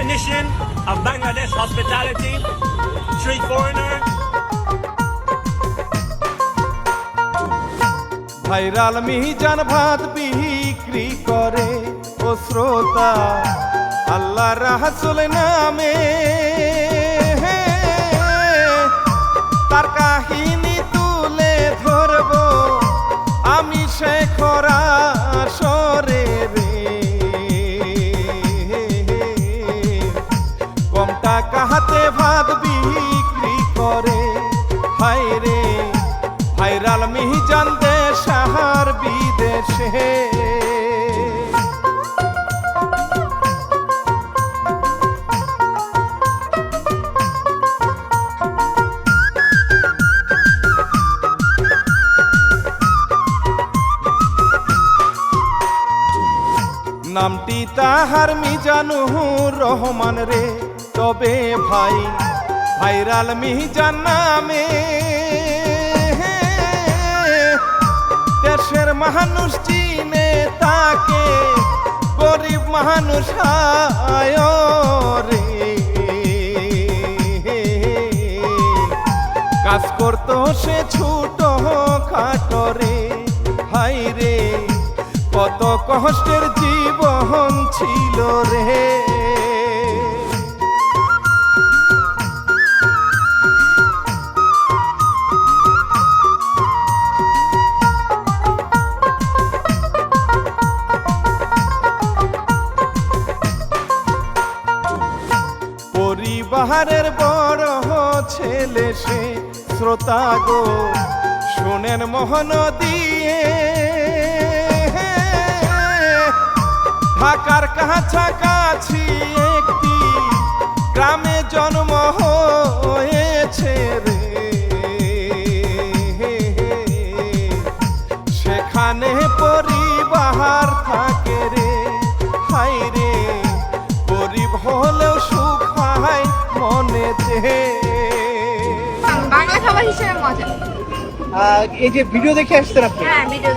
definition of Bangladesh hospitality, street foreigner, viral Mihijam ভাত বিক্রি করে ও শ্রোতা আল্লাহ রাহাসুল নামে নামটি তাহার মিজানুর রহমান রে। তবে ভাই ভাইরাল মিজান নামে মানুষ চিনে তাকে, গরিব হায় রে। কাজ করতো সে ছোট খাটরে হাই রে, কত কষ্টের জীবন ছিল রে। পরিবারের বড় ছেলে সে। শ্রোতা গো, শোনেন মোহন দিয়ে। ঢাকার কাছাকাছি একটি গ্রামে জন্ম হয়েছে রে। বাংলা খাবার হিসেবে মজা। আহ, এই যে ভিডিও দেখে আসছেন আপনি? হ্যাঁ ভিডিও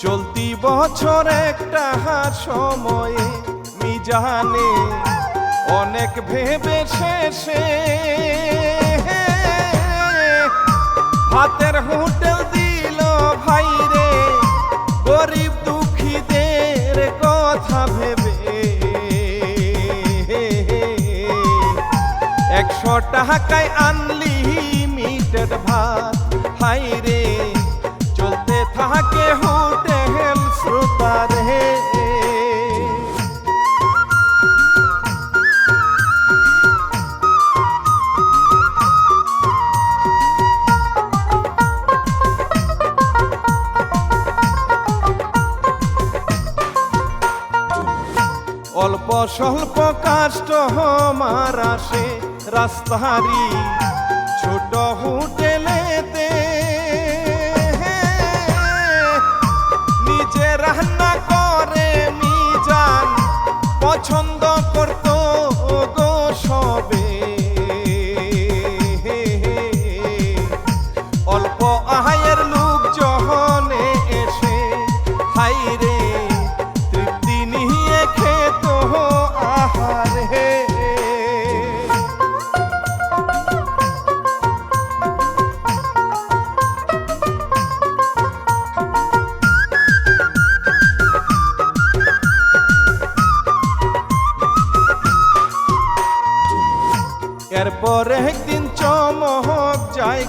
চলতি বছর একটা হার সময়ে মিজানে অনেক ভেবে শেষে হাতের হোটেল দিল ভাই রে গরিব দুঃখীদের কথা ভেবে। একশো টাকায় আনলিমিটেড ভাত ভাই রে অল্প স্বল্প কাষ্ট আমার আসে রাস্তারি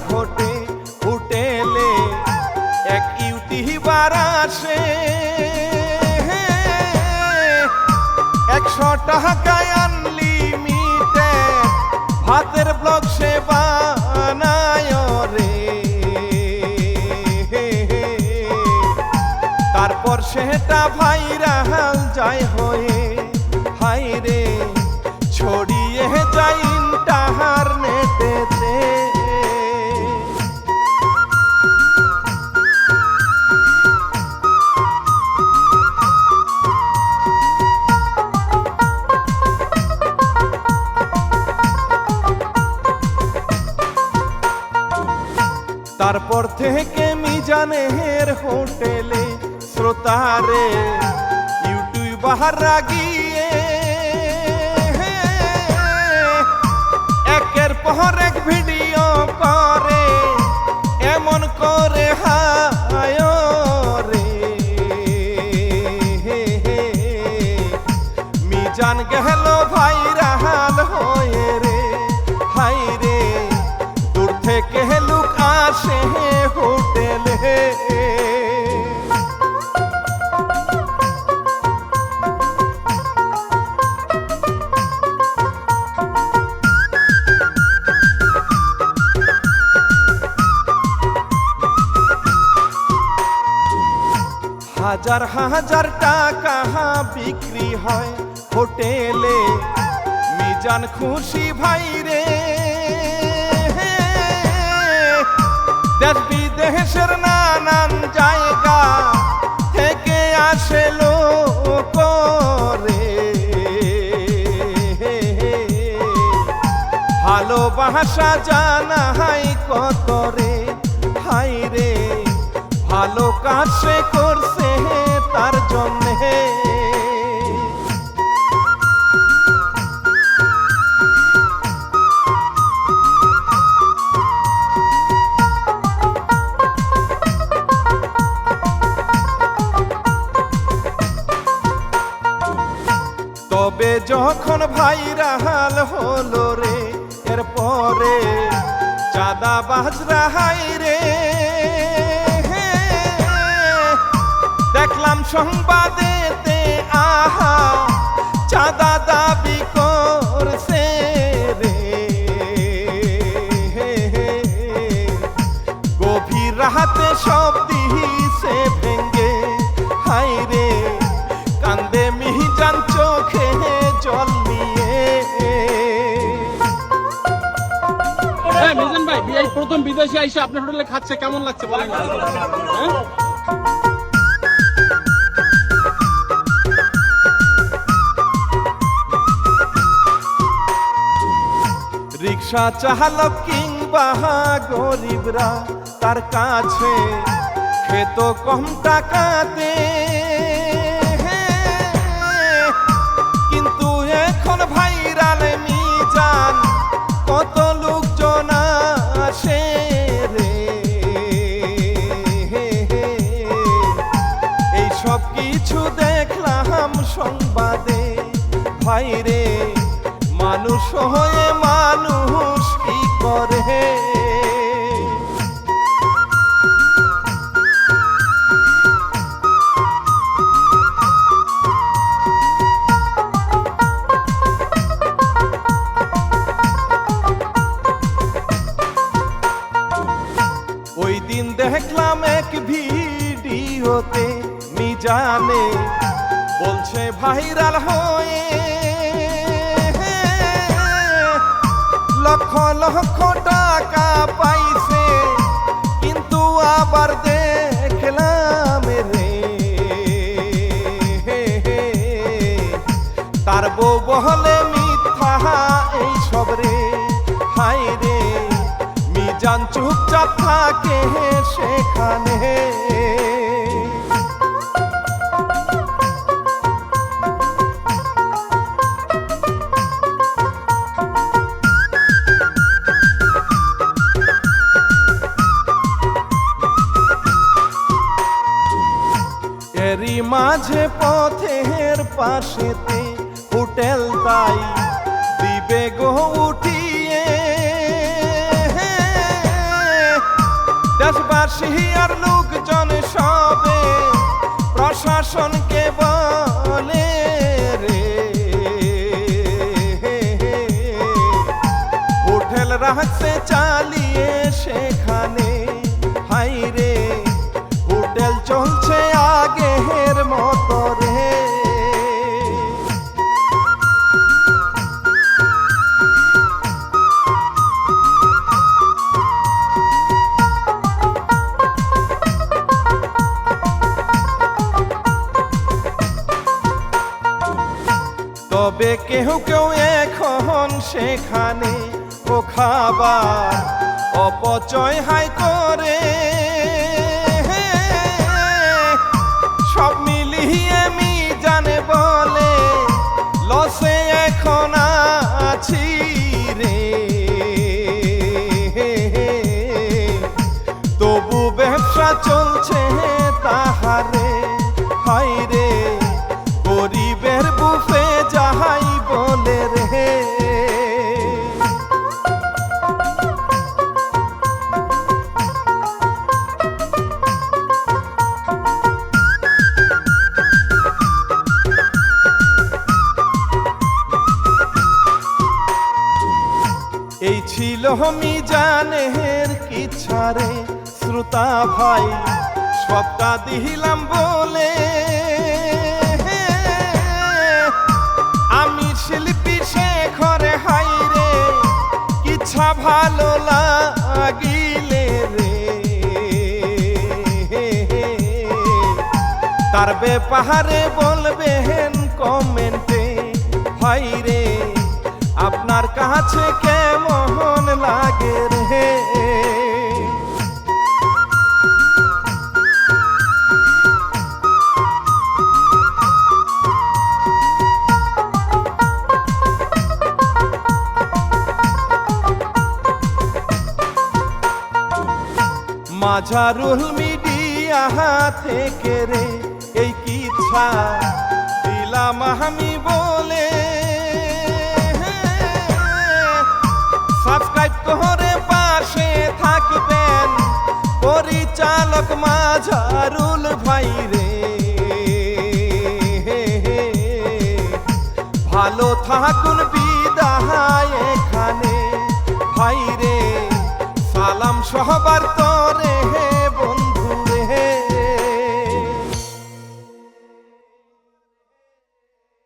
ঘটে হোটেলে এক ইউটিউবার আসে। একশো টাকায় আনলিমিটেড ভাতের ব্লগ সে বানায় তারপর সেটা ইউটিউবার রাগিয়ে একের পর এক ভিডিও হাজার হাজার টাকা বিক্রি হয় হোটেলে। মিজান খুশি ভাই রে। দেশ বিদেশের নানান জায়গা থেকে আসে লোক রে। ভালোবাসা জানাই ভালো কাজ সে করছে তার জন্যে। তবে যখন ভাইরাল হলো রে, এরপরে চাঁদা বাজরা হাই রে সংবাদেতে আহা, চাঁদা দাবি করছে রে। গভীর রাতে সব দিছে ভেঙ্গে হাই রে। কান্দে মিহিজান চোখে জল নিয়ে। হ্যাঁ মিজান ভাই প্রথম বিদেশে আইসা আপনার হোটেলে খাচ্ছে, কেমন লাগছে বলেন? রিক্সা চালক কিংবা গরিবরা তার কাছে খেত কম টাকাতে। কিন্তু এখন ভাইরাল মিজান, কত লোকজন আসে রে। এই সব কিছু দেখলাম সংবাদে, ভাইরে, মানুষ হয়ে মানুষ। করে। ওই দিন দেখলাম এক ভিডিওতে মিজানে বলছে ভাইরাল হয়ে লক্ষ লক্ষ টাকা পাইছে, কিন্তু আবার দেখলাম রে। তার বউ বহলে মিথ্যা এই সব রে। হাই রে, মিজান চুপচাপ থাকে সেখানে। এরই মাঝে পথের পাশেতে হোটেল তাই দিবে গো উঠিয়ে। দেশবাসী আর লোকজন সবে প্রশাসনকে বলে রে। হোটেল রাখছে চালিয়ে সেখানে হাই রে, হোটেল চলছে আগের মতো রে। তবে কেউ কেউ এখন সেখানে ও খাবার অপচয় হাই করে। See. মিজানের কিচ্ছারে শ্রোতা ভাই, সবটা দিলাম বলে। আমি শিল্পী শেখরে, হাই রে ইচ্ছা ভালো লাগিলে রে। তার ব্যাপারে বলবেন কমেন্টে ভাই রে। আপনার কাছে কেমন লাগে রে? মাঝারুল মিডিয়া থেকে রে এই কিচ্ছা দিলাম আমি বলে পরিচালক মাঝারুল ভাই রে। ভালো থাকুন বিদায় এখানে। ভাই রে সালাম সহবার